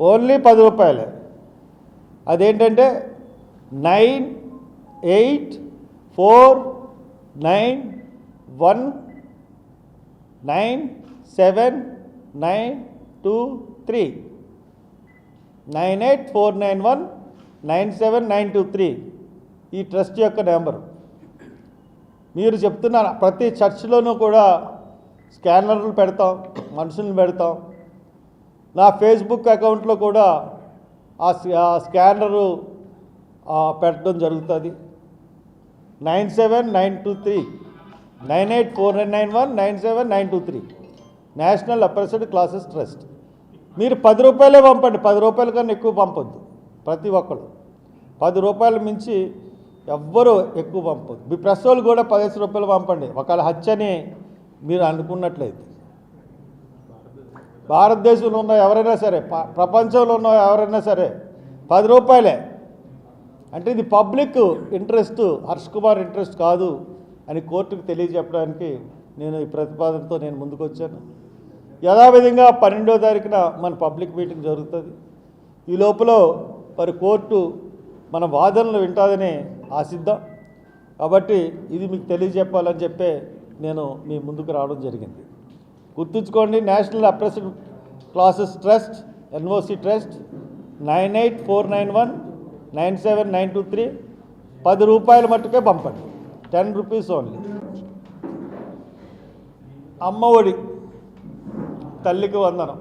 Only పది రూపాయలే. అదేంటంటే nine eight four nine one nine seven nine two three. Nine eight four nine one nine seven nine two three ఈ trust యొక్క number. మీరు చెప్తున్నారు ప్రతి చర్చ్లోనూ కూడా స్కానర్లు పెడతాం మనుషులను పెడతాం. నా ఫేస్బుక్ అకౌంట్లో కూడా ఆ ఆ స్కానరు పెట్టడం జరుగుతుంది. Nine seven nine two three nine eight four nine nine one nine seven nine two three national oppressed classes trust. మీరు పది రూపాయలే పంపండి పది రూపాయల కన్నా ఎక్కువ పంపొద్దు. ప్రతి ఒక్కరు పది రూపాయలు మించి ఎవ్వరూ ఎక్కువ పంపొద్దు. మీ ప్రెస్ వాళ్ళు కూడా పదిహేను రూపాయలు పంపండి. ఒకవేళ హత్యని మీరు అనుకున్నట్లయితే. భారతదేశంలో ఉన్న ఎవరైనా సరే ప- ప్రపంచంలో ఉన్న ఎవరైనా సరే పది రూపాయలే. అంటే ఇది public interest Harsh Kumar interest కాదు అని కోర్టుకు తెలియజెప్పడానికి నేను ఈ ప్రతిపాదనతో నేను ముందుకు వచ్చాను యథావిధంగా పన్నెండో తారీఖున మన పబ్లిక్ మీటింగ్ జరుగుతుంది. ఈ లోపల మరి కోర్టు మన వాదనలు వింటుందని ఆశిద్దాం కాబట్టి ఇది మీకు తెలియజెప్పాలని చెప్పే నేను మీ ముందుకు రావడం జరిగింది. గుర్తుంచుకోండి national oppressive classes trust NOC trust nine eight four nine one nine seven nine two three. పది రూపాయల మట్టుకే పంపండి. Ten rupees only. Amma Vodi తల్లికి వందనం.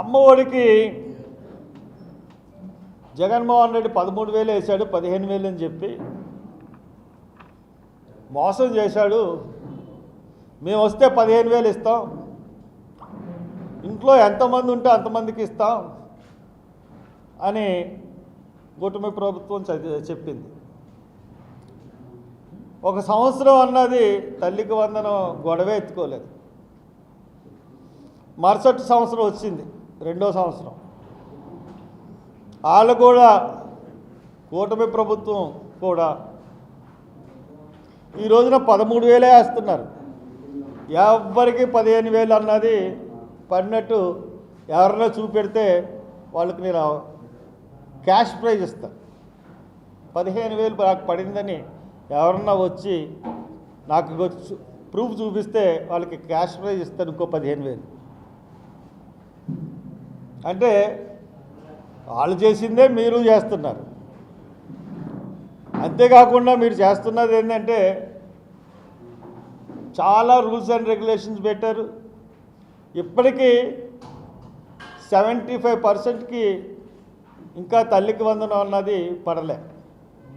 అమ్మ ఒడికి జగన్మోహన్ రెడ్డి పదమూడు వేలు వేశాడు పదిహేను వేలు అని చెప్పి మోసం చేశాడు. మేము వస్తే పదిహేను వేలు ఇస్తాం. ఇంట్లో ఎంతమంది ఉంటే అంతమందికి ఇస్తాం అని కూటమి ప్రభుత్వం చెప్పింది. ఒక సంవత్సరం అన్నది తల్లికి వందనం గొడవే ఎత్తుకోలేదు. మరుసటి సంవత్సరం వచ్చింది రెండో సంవత్సరం. వాళ్ళు కూడా కూటమి ప్రభుత్వం కూడా ఈ రోజున పదమూడు వేలే వేస్తున్నారు. ఎవరికి పదిహేను వేలు అన్నది పడినట్టు ఎవరైనా చూపెడితే వాళ్ళకి నేను క్యాష్ ప్రైజ్ ఇస్తాను పదిహేను వేలు నాకు పడిందని ఎవరన్నా వచ్చి నాకు ప్రూఫ్ చూపిస్తే వాళ్ళకి క్యాష్ ప్రైజ్ ఇస్తాను ఇంకో పదిహేను వేలు. అంటే వాళ్ళు చేసిందే మీరు చేస్తున్నారు. అంతేకాకుండా మీరు చేస్తున్నది ఏంటంటే చాలా రూల్స్ అండ్ రెగ్యులేషన్స్ పెట్టారు. ఇప్పటికీ సెవెంటీ ఫైవ్ పర్సెంట్కి ఇంకా తల్లికి వందనం అన్నది పడలే.